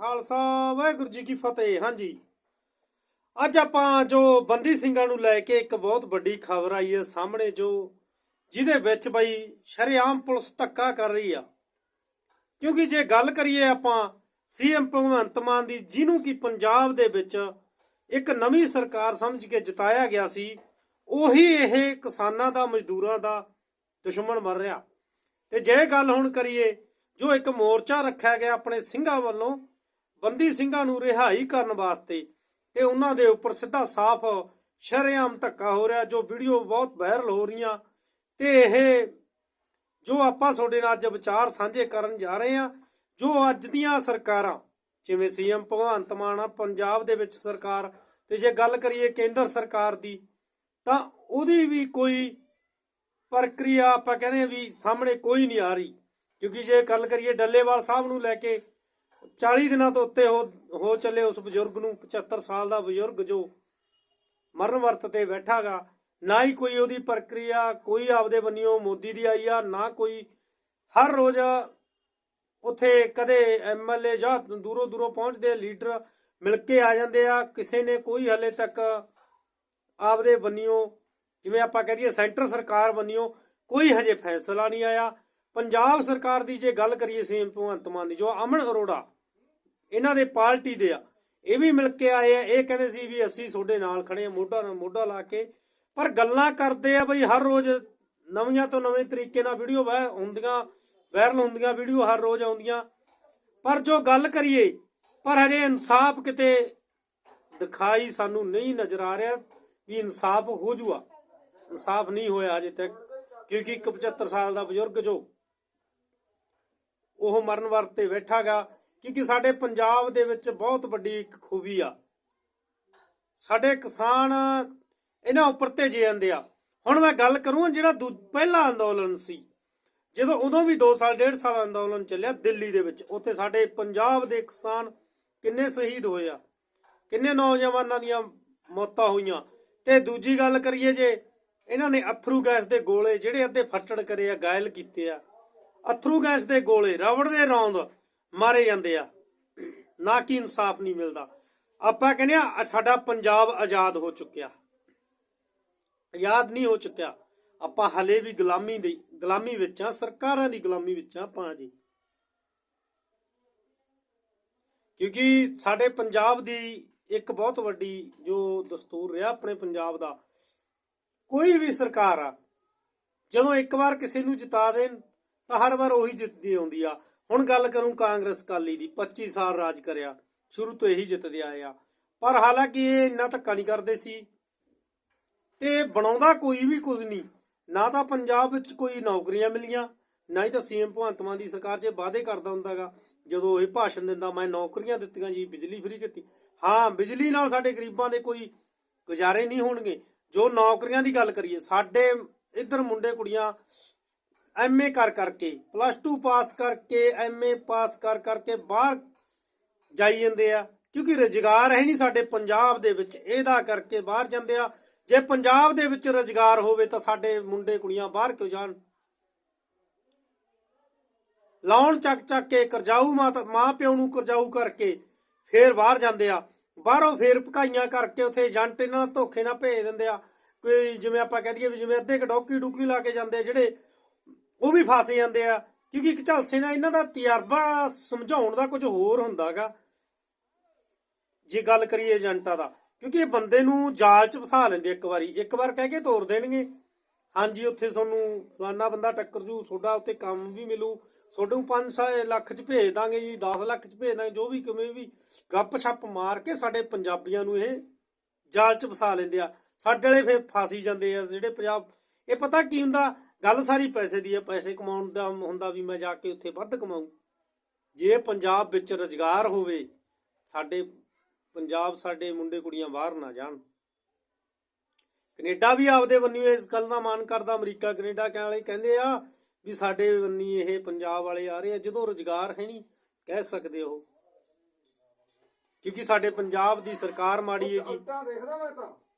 ਖਾਲਸਾ, ਵਾਹਿਗੁਰੂ ਜੀ ਕੀ ਫਤਿਹ। ਹਾਂਜੀ। ਅੱਜ ਆਪਾਂ ਜੋ ਬੰਦੀ ਸਿੰਘਾਂ ਨੂੰ ਲੈ ਕੇ ਇੱਕ ਬਹੁਤ ਵੱਡੀ ਖਬਰ ਆਈ ਹੈ ਸਾਹਮਣੇ, ਜੋ ਜਿਹਦੇ ਵਿੱਚ ਬਈ ਸ਼ਰੇਆਮ ਪੁਲਿਸ ਧੱਕਾ ਕਰ ਰਹੀ ਆ। ਕਿਉਂਕਿ ਜੇ ਗੱਲ ਕਰੀਏ ਆਪਾਂ, ਸੀਐਮ ਭਗਵੰਤ ਮਾਨ ਦੀ, ਜਿਹਨੂੰ ਕਿ ਪੰਜਾਬ ਦੇ ਵਿੱਚ ਇੱਕ ਨਵੀਂ ਸਰਕਾਰ ਸਮਝ ਕੇ ਜਿਤਾਇਆ ਗਿਆ ਸੀ, ਉਹੀ ਇਹ ਕਿਸਾਨਾਂ ਦਾ, ਮਜ਼ਦੂਰਾਂ ਦਾ ਦੁਸ਼ਮਣ ਬਣ ਰਿਹਾ। ਤੇ ਜੇ ਗੱਲ ਹੁਣ ਕਰੀਏ, ਜੋ ਇੱਕ ਮੋਰਚਾ ਰੱਖਿਆ ਗਿਆ ਆਪਣੇ ਸਿੰਘਾਂ ਵੱਲੋਂ ਬੰਦੀ ਸਿੰਘਾਂ ਨੂੰ ਰਿਹਾਈ ਕਰਨ ਵਾਸਤੇ ਤੇ ਉਹਨਾਂ ਦੇ ਉੱਪਰ ਸਿੱਧਾ ਸਾਫ਼ ਸ਼ਰੇਆਮ ਧੱਕਾ ਹੋ ਰਿਹਾ, ਜੋ ਵੀਡੀਓ ਬਹੁਤ ਵਾਇਰਲ ਹੋ ਰਹੀਆਂ ਤੇ ਇਹ ਜੋ ਆਪਾਂ ਤੁਹਾਡੇ ਨਾਲ ਅੱਜ ਵਿਚਾਰ ਸਾਂਝੇ ਕਰਨ ਜਾ ਰਹੇ ਹਾਂ, ਜੋ ਅੱਜ ਦੀਆਂ ਸਰਕਾਰਾਂ, ਜਿਵੇਂ ਸੀਐਮ ਭਗਵੰਤ ਮਾਨ ਆ, ਪੰਜਾਬ ਦੇ ਵਿੱਚ ਸਰਕਾਰ ਤੇ ਜੇ ਗੱਲ ਕਰੀਏ ਕੇਂਦਰ ਸਰਕਾਰ ਦੀ, ਤਾਂ ਉਹਦੀ ਵੀ ਕੋਈ ਪ੍ਰਕਿਰਿਆ ਆਪਾਂ ਕਹਿੰਦੇ ਵੀ ਸਾਹਮਣੇ ਕੋਈ ਨਹੀਂ ਆ ਰਹੀ। ਕਿਉਂਕਿ ਜੇ ਗੱਲ ਕਰੀਏ ਡੱਲੇਵਾਲ ਸਾਹਿਬ ਨੂੰ ਲੈ ਕੇ 40 ਦਿਨਾਂ ਤੋਂ ਉੱਤੇ ਹੋ ਹੋ ਚੱਲੇ ਉਸ ਬਜ਼ੁਰਗ ਨੂੰ 75 ਸਾਲ ਦਾ ਬਜ਼ੁਰਗ ਜੋ ਮਰਨ ਵਰਤ ਤੇ ਬੈਠਾਗਾ, ਨਾ ਹੀ ਕੋਈ ਉਹਦੀ ਪ੍ਰਕਿਰਿਆ, ਕੋਈ ਆਪਦੇ ਬੰਨਿਓ ਮੋਦੀ ਦੀ ਆਈ ਆ, ਨਾ ਕੋਈ ਹਰ ਰੋਜ਼ ਉੱਥੇ ਕਦੇ ਐਮਐਲਏ ਜਾਂ ਦੂਰੋਂ ਦੂਰੋਂ ਪਹੁੰਚਦੇ ਲੀਡਰ ਮਿਲ ਕੇ ਆ ਜਾਂਦੇ ਆ। ਕਿਸੇ ਨੇ ਕੋਈ ਹਲੇ ਤੱਕ ਆਪਦੇ ਬੰਨਿਓ, ਜਿਵੇਂ ਆਪਾਂ ਕਹਿ ਦਈਏ ਸੈਂਟਰ ਸਰਕਾਰ ਬੰਨਿਓ, ਕੋਈ ਹਜੇ ਫੈਸਲਾ ਨਹੀਂ ਆਇਆ। ਪੰਜਾਬ ਸਰਕਾਰ ਦੀ ਜੇ ਗੱਲ ਕਰੀਏ ਸੀਐਮ ਭਗਵੰਤ ਮਾਨ ਦੀ, ਜੋ ਅਮਨ ਅਰੋੜਾ ਇਹਨਾਂ ਦੇ ਪਾਰਟੀ ਦੇ ਆ। ਇਹ ਵੀ ਮਿਲ ਕੇ ਆਏ ਆ। ਇਹ ਕਹਿੰਦੇ ਸੀ ਵੀ ਅਸੀਂ ਤੁਹਾਡੇ ਨਾਲ ਖੜੇ ਆ, ਮੋਢਾ ਨਾਲ ਮੋਢਾ ਲਾ ਕੇ। ਪਰ ਗੱਲਾਂ ਕਰਦੇ ਆ ਬਈ ਹਰ ਰੋਜ਼ ਨਵੀਆਂ ਤੋਂ ਨਵੇਂ ਤਰੀਕੇ ਨਾਲ ਵੀਡੀਓ ਵਾਇਰ ਹੁੰਦੀਆਂ, ਵਾਇਰਲ ਹੁੰਦੀਆਂ, ਵੀਡੀਓ ਹਰ ਰੋਜ਼ ਆਉਂਦੀਆਂ। ਪਰ ਜੋ ਗੱਲ ਕਰੀਏ, ਪਰ ਹਜੇ ਇਨਸਾਫ ਕਿਤੇ ਦਿਖਾਈ ਸਾਨੂੰ ਨਹੀਂ ਨਜ਼ਰ ਆ ਰਿਹਾ ਵੀ ਇਨਸਾਫ ਹੋ ਜੂਆ। ਇਨਸਾਫ ਨਹੀਂ ਹੋਇਆ ਅਜੇ ਤੱਕ, ਕਿਉਂਕਿ ਇੱਕ 75 ਸਾਲ ਦਾ ਬਜ਼ੁਰਗ ਜੋ ਉਹ ਮਰਨ ਵਰਤ ਤੇ ਬੈਠਾਗਾ। ਕਿਉਂਕਿ ਸਾਡੇ ਪੰਜਾਬ ਦੇ ਵਿੱਚ ਬਹੁਤ ਵੱਡੀ ਇੱਕ ਖੂਬੀ ਆ। ਸਾਡੇ ਕਿਸਾਨ ਇਹਨਾਂ ਉੱਪਰ ਤੇ ਜੇ ਜਾਂਦੇ ਆ। ਹੁਣ ਮੈਂ ਗੱਲ ਕਰੂੰ ਜਿਹੜਾ ਦੂ- ਪਹਿਲਾ ਅੰਦੋਲਨ ਸੀ। ਜਦੋਂ ਉਦੋਂ ਵੀ 2 ਸਾਲ 1.5 ਸਾਲ ਅੰਦੋਲਨ ਚੱਲਿਆ ਦਿੱਲੀ ਦੇ ਵਿੱਚ। ਉੱਥੇ ਸਾਡੇ ਪੰਜਾਬ ਦੇ ਕਿਸਾਨ ਕਿੰਨੇ ਸ਼ਹੀਦ ਹੋਏ ਆ। ਕਿੰਨੇ ਨੌਜਵਾਨਾਂ ਦੀਆਂ ਮੌਤਾਂ ਹੋਈਆਂ। ਤੇ ਦੂਜੀ ਗੱਲ ਕਰੀਏ ਜੇ, ਇਹਨਾਂ ਨੇ ਅਥਰੂ ਗੈਸ ਦੇ ਗੋਲੇ ਜਿਹੜੇ ਅੱਧੇ ਫੱਟੜ ਕਰੇ ਆ, ਗਾਇਲ ਕੀਤੇ ਆ। ਅਥਰੂ ਗੈਸ ਦੇ ਗੋਲੇ ਰਬੜ ਦੇ ਰੌਂਦ ਮਾਰੇ ਜਾਂਦੇ ਆ। ਨਾ ਕਿ ਇਨਸਾਫ ਨਹੀਂ ਮਿਲਦਾ। ਆਪਾਂ ਕਹਿੰਦੇ ਆ ਸਾਡਾ ਪੰਜਾਬ ਆਜ਼ਾਦ ਹੋ ਚੁੱਕਿਆ। ਆਜ਼ਾਦ ਨਹੀਂ ਹੋ ਚੁੱਕਿਆ। ਆਪਾਂ ਹਲੇ ਵੀ ਗੁਲਾਮੀ ਦੀ, ਗੁਲਾਮੀ ਵਿੱਚ ਆ, ਸਰਕਾਰਾਂ ਦੀ ਗੁਲਾਮੀ ਵਿੱਚ ਆ ਆਪਾਂ ਜੀ। ਕਿਉਂਕਿ ਸਾਡੇ ਪੰਜਾਬ ਦੀ ਇੱਕ ਬਹੁਤ ਵੱਡੀ ਜੋ ਦਸਤੂਰ ਰਿਹਾ ਆਪਣੇ ਪੰਜਾਬ ਦਾ, ਕੋਈ ਵੀ ਸਰਕਾਰ ਆ, ਜਦੋਂ ਇੱਕ ਵਾਰ ਕਿਸੇ ਨੂੰ ਜਿਤਾ ਦੇਣ, ਤਾਂ ਹਰ ਵਾਰ ਉਹੀ ਜਿੱਤਦੀ ਆਉਂਦੀ ਆ। ਹੁਣ ਗੱਲ ਕਰੂੰ ਕਾਂਗਰਸ ਕਾਲੀ ਦੀ 25 ਸਾਲ ਰਾਜ ਕਰਿਆ, ਸ਼ੁਰੂ ਤੋਂ ਇਹੀ ਜਿੱਤਦੇ ਆਏ ਆ। ਪਰ ਹਾਲਾਂਕਿ ਇਹ ਇੰਨਾ ਧੱਕਾ ਨਹੀਂ ਕਰਦੇ ਸੀ। ਤੇ ਬਣਾਉਂਦਾ ਕੋਈ ਵੀ ਕੁਝ ਨਹੀਂ। ਨਾ ਤਾਂ ਪੰਜਾਬ ਵਿੱਚ ਕੋਈ ਨੌਕਰੀਆਂ ਮਿਲੀਆਂ, ਨਾ ਹੀ ਤਾਂ ਸੀਐਮ ਭਗਵੰਤ ਮਾਨ ਦੀ ਸਰਕਾਰ 'ਚ ਵਾਅਦੇ ਕਰਦਾ ਹੁੰਦਾਗਾ ਜਦੋਂ ਇਹ ਭਾਸ਼ਣ ਦਿੰਦਾ, ਮੈਂ ਨੌਕਰੀਆਂ ਦਿੱਤੀਆਂ ਜੀ, ਬਿਜਲੀ ਫ੍ਰੀ ਕੀਤੀ। ਹਾਂ, ਬਿਜਲੀ ਨਾਲ ਸਾਡੇ ਗਰੀਬਾਂ ਦੇ ਕੋਈ ਗੁਜ਼ਾਰੇ ਨਹੀਂ ਹੋਣਗੇ। ਜੋ ਨੌਕਰੀਆਂ ਦੀ ਗੱਲ ਕਰੀਏ, ਸਾਡੇ ਇੱਧਰ ਮੁੰਡੇ ਕੁੜੀਆਂ ਐਮਏ ਕਰ ਕਰਕੇ, ਪਲੱਸ 2 ਪਾਸ ਕਰਕੇ ਐਮਏ ਪਾਸ ਕਰ ਕਰਕੇ ਬਾਹਰ ਜਾਈ ਜਾਂਦੇ ਆ। ਕਿਉਂਕਿ ਰੁਜ਼ਗਾਰ ਹੈ ਨਹੀਂ ਸਾਡੇ ਪੰਜਾਬ ਦੇ ਵਿੱਚ, ਇਹਦਾ ਕਰਕੇ ਬਾਹਰ ਜਾਂਦੇ ਆ। ਜੇ ਪੰਜਾਬ ਦੇ ਵਿੱਚ ਰੁਜ਼ਗਾਰ ਹੋਵੇ ਤਾਂ ਸਾਡੇ ਮੁੰਡੇ ਕੁੜੀਆਂ ਬਾਹਰ ਕਿਉਂ ਜਾਣ? ਲਾਉਣ ਚੱਕ ਚੱਕ ਕੇ ਕਰਜ਼ਾਊ ਮਾਤਾ, ਮਾਂ ਪਿਓ ਨੂੰ ਕਰਜ਼ਾਊ ਕਰਕੇ ਫੇਰ ਬਾਹਰ ਜਾਂਦੇ ਆ। ਬਾਹਰੋਂ ਫੇਰ ਭਕਾਈਆਂ ਕਰਕੇ ਉੱਥੇ ਏਜੰਟ ਇਹਨਾਂ ਨਾਲ ਧੋਖੇ ਨਾਲ ਭੇਜ ਦਿੰਦੇ ਆ। ਕੋਈ ਜਿਵੇਂ ਆਪਾਂ ਕਹਿ ਦਈਏ ਵੀ ਜਿਵੇਂ ਅੱਧੇ ਕਡੌਕੀ ਡੁਕੀ ਲਾ ਕੇ ਜਾਂਦੇ ਆ ਜਿਹੜੇ ਉਹ ਵੀ ਫਸ ਜਾਂਦੇ ਆ। ਕਿਉਂਕਿ ਇੱਕ ਝਲਸੇ ਨਾਲ ਇਹਨਾਂ ਦਾ ਤਜਰਬਾ ਸਮਝਾਉਣ ਦਾ ਕੁਝ ਹੋਰ ਹੁੰਦਾਗਾ। ਜੇ ਗੱਲ ਕਰੀਏ ਏਜੰਟਾਂ ਦਾ, ਕਿਉਂਕਿ ਇਹ ਬੰਦੇ ਨੂੰ ਜਾਲ 'ਚ ਫਸਾ ਲੈਂਦੇ ਇੱਕ ਵਾਰੀ। ਇੱਕ ਵਾਰ ਕਹਿ ਕੇ ਤੋਰ ਦੇਣਗੇ। ਹਾਂਜੀ, ਉੱਥੇ ਤੁਹਾਨੂੰ ਫਲਾਨਾ ਬੰਦਾ ਟੱਕਰ ਜੂ, ਤੁਹਾਡਾ ਉੱਤੇ ਕੰਮ ਵੀ ਮਿਲੂ। ਤੁਹਾਨੂੰ 5 ਲੱਖ 'ਚ ਭੇਜ ਦਾਂਗੇ ਜੀ 10 ਲੱਖ 'ਚ ਭੇਜ ਦਾਂਗੇ, ਜੋ ਵੀ ਕਿਵੇਂ ਵੀ। ਗੱਪ ਛੱਪ ਮਾਰ ਕੇ ਸਾਡੇ ਪੰਜਾਬੀਆਂ ਨੂੰ ਇਹ ਜਾਲ 'ਚ ਫਸਾ ਲੈਂਦੇ ਆ। ਸਾਡੇ ਵਾਲੇ ਫਿਰ ਫਾਸੀ ਜਾਂਦੇ ਆ, ਜਿਹੜੇ ਪੰਜਾਬ ਇਹ ਪਤਾ ਕੀ ਹੁੰਦਾ? ਗੱਲ ਸਾਰੀ ਪੈਸੇ ਦੀ ਆ ਪੈਸੇ ਕਮਾਉਣ ਦਾ ਹੁੰਦਾ ਵੀ ਮੈਂ ਜਾ ਕੇ ਉੱਥੇ ਵੱਧ ਕਮਾਊਂ। ਜੇ ਪੰਜਾਬ ਵਿੱਚ ਰੁਜ਼ਗਾਰ ਹੋਵੇ ਸਾਡੇ ਪੰਜਾਬ ਸਾਡੇ ਮੁੰਡੇ ਕੁੜੀਆਂ ਬਾਹਰ ਨਾ ਜਾਣ। ਕੈਨੇਡਾ ਵੀ ਆਪਦੇ ਬੰਨੀ ਇਸ ਗੱਲ ਦਾ ਮਾਨ ਕਰਦਾ ਅਮਰੀਕਾ ਕੈਨੇਡਾ ਕਹਿਣ ਵਾਲੇ ਕਹਿੰਦੇ ਆ ਵੀ ਸਾਡੇ ਬੰਨੀ ਇਹ ਪੰਜਾਬ ਵਾਲੇ ਆ ਰਹੇ ਆ ਜਦੋਂ ਰੁਜ਼ਗਾਰ ਹੈ ਨਹੀਂ ਕਹਿ ਸਕਦੇ ਉਹ। ਕਿਉਂਕਿ ਸਾਡੇ ਪੰਜਾਬ ਦੀ ਸਰਕਾਰ ਮਾੜੀ ਹੈਗੀ। ਤਾਂ ਦੇਖਦਾ ਮੈਂ ਤਾਂ।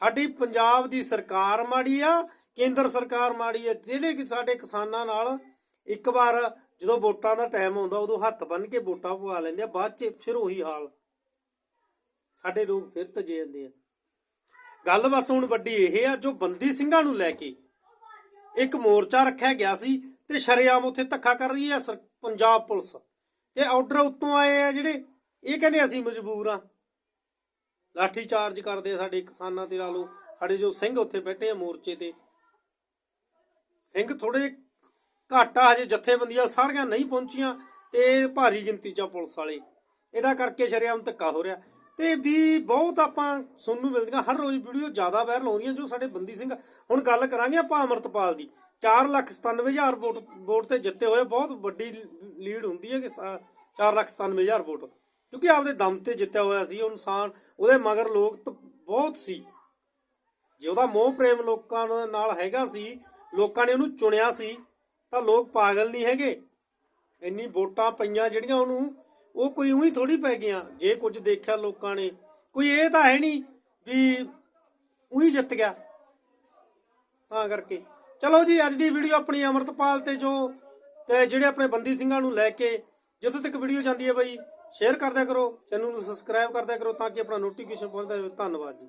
ਸਾਡੀ ਪੰਜਾਬ ਦੀ ਸਰਕਾਰ ਮਾੜੀ ਆ, ਕੇਂਦਰ ਸਰਕਾਰ ਮਾੜੀ ਆ, ਜਿਹੜੇ ਕਿ ਸਾਡੇ ਕਿਸਾਨਾਂ ਨਾਲ ਇੱਕ ਵਾਰ ਜਦੋਂ ਵੋਟਾਂ ਦਾ ਟਾਈਮ ਆਉਂਦਾ, ਉਦੋਂ ਹੱਥ ਬੰਨ ਕੇ ਵੋਟਾਂ ਪਵਾ ਲੈਂਦੇ ਆ, ਬਾਅਦ 'ਚ ਫਿਰ ਉਹੀ ਹਾਲ। ਸਾਡੇ ਲੋਕ ਫਿਰ ਤਜੇ ਜਾਂਦੇ ਆ। ਗੱਲ ਬਸ ਹੁਣ ਵੱਡੀ ਇਹ ਆ, ਜੋ ਬੰਦੀ ਸਿੰਘਾਂ ਨੂੰ ਲੈ ਕੇ ਇੱਕ ਮੋਰਚਾ ਰੱਖਿਆ ਗਿਆ ਸੀ ਤੇ ਸ਼ਰੇਆਮ ਉੱਥੇ ਧੱਕਾ ਕਰ ਰਹੀ ਹੈ ਸਰ- ਪੰਜਾਬ ਪੁਲਿਸ। ਤੇ ਆਰਡਰ ਉੱਤੋਂ ਆਏ ਆ ਜਿਹੜੇ, ਇਹ ਕਹਿੰਦੇ ਅਸੀਂ ਮਜਬੂਰ ਆ। ਲਾਠੀ ਚਾਰਜ ਕਰਦੇ ਆ ਸਾਡੇ ਕਿਸਾਨਾਂ ਤੇ ਲਾ ਲਓ, ਸਾਡੇ ਜੋ ਸਿੰਘ ਉੱਥੇ ਬੈਠੇ ਆ ਮੋਰਚੇ ਤੇ। ਸਿੰਘ ਥੋੜੇ ਘੱਟ ਆ, ਹਜੇ ਜਥੇਬੰਦੀਆਂ ਸਾਰੀਆਂ ਨਹੀਂ ਪਹੁੰਚੀਆਂ ਤੇ ਭਾਰੀ ਗਿਣਤੀ ਚ ਆ ਪੁਲਿਸ ਵਾਲੇ। ਇਹਦਾ ਕਰਕੇ ਸ਼ਰੇਆਮ ਧੱਕਾ ਹੋ ਰਿਹਾ। ਤੇ ਵੀ ਬਹੁਤ ਆਪਾਂ ਸੁਣਨ ਨੂੰ ਮਿਲਦੀਆਂ, ਹਰ ਰੋਜ਼ ਵੀਡੀਓ ਜ਼ਿਆਦਾ ਵਾਇਰਲ ਹੋ ਰਹੀਆਂ ਜੋ ਸਾਡੇ ਬੰਦੀ ਸਿੰਘ। ਹੁਣ ਗੱਲ ਕਰਾਂਗੇ ਆਪਾਂ ਅਮਰਤਪਾਲ ਦੀ। 497000 ਵੋਟ ਵੋਟ ਤੇ ਜਿੱਤੇ ਹੋਏ, ਬਹੁਤ ਵੱਡੀ ਲੀਡ ਹੁੰਦੀ ਹੈ ਕਿ 497000 ਵੋਟ। ਕਿਉਂਕਿ ਆਪਦੇ ਦਮ ਤੇ ਜਿੱਤਿਆ ਹੋਇਆ ਸੀ, ਉਹ ਇਨਸਾਨ, ਉਹਦੇ ਮਗਰ ਲੋਕ ਬਹੁਤ ਸੀ। ਜੇ ਉਹਦਾ ਮੋਹ ਪ੍ਰੇਮ ਲੋਕਾਂ ਨਾਲ ਹੈਗਾ ਸੀ, ਲੋਕਾਂ ਨੇ ਉਹਨੂੰ ਚੁਣਿਆ ਸੀ, ਤਾਂ ਲੋਕ ਪਾਗਲ ਨਹੀਂ ਹੈਗੇ। ਇੰਨੀ ਵੋਟਾਂ ਪਈਆਂ ਜਿਹੜੀਆਂ ਉਹਨੂੰ, ਉਹ ਕੋਈ ਉਹੀ ਥੋੜੀ ਪੈ ਗਈਆਂ, ਜੇ ਕੁਝ ਦੇਖਿਆ ਲੋਕਾਂ ਨੇ। ਕੋਈ ਇਹ ਤਾਂ ਹੈ ਨਹੀਂ ਵੀ ਉਹੀ ਜਿੱਤ ਗਿਆ। ਤਾਂ ਕਰਕੇ। ਚਲੋ ਜੀ, ਅੱਜ ਦੀ ਵੀਡੀਓ ਆਪਣੀ ਅਮਰਤਪਾਲ ਤੇ ਜੋ, ਤੇ ਜਿਹੜੇ ਆਪਣੇ ਬੰਦੀ ਸਿੰਘਾਂ ਨੂੰ ਲੈ ਕੇ, ਜਦੋਂ ਤੱਕ ਵੀਡੀਓ ਜਾਂਦੀ ਹੈ ਬਈ ਸ਼ੇਅਰ ਕਰਦਿਆ ਕਰੋ ਚੈਨਲ ਨੂੰ ਸਬਸਕ੍ਰਾਈਬ ਕਰਦਿਆ ਕਰੋ ਤਾਂ ਕਿ ਆਪਣਾ ਨੋਟੀਫਿਕੇਸ਼ਨ ਪਹੁੰਚਦਾ ਰਹੇ। ਧੰਨਵਾਦ ਜੀ।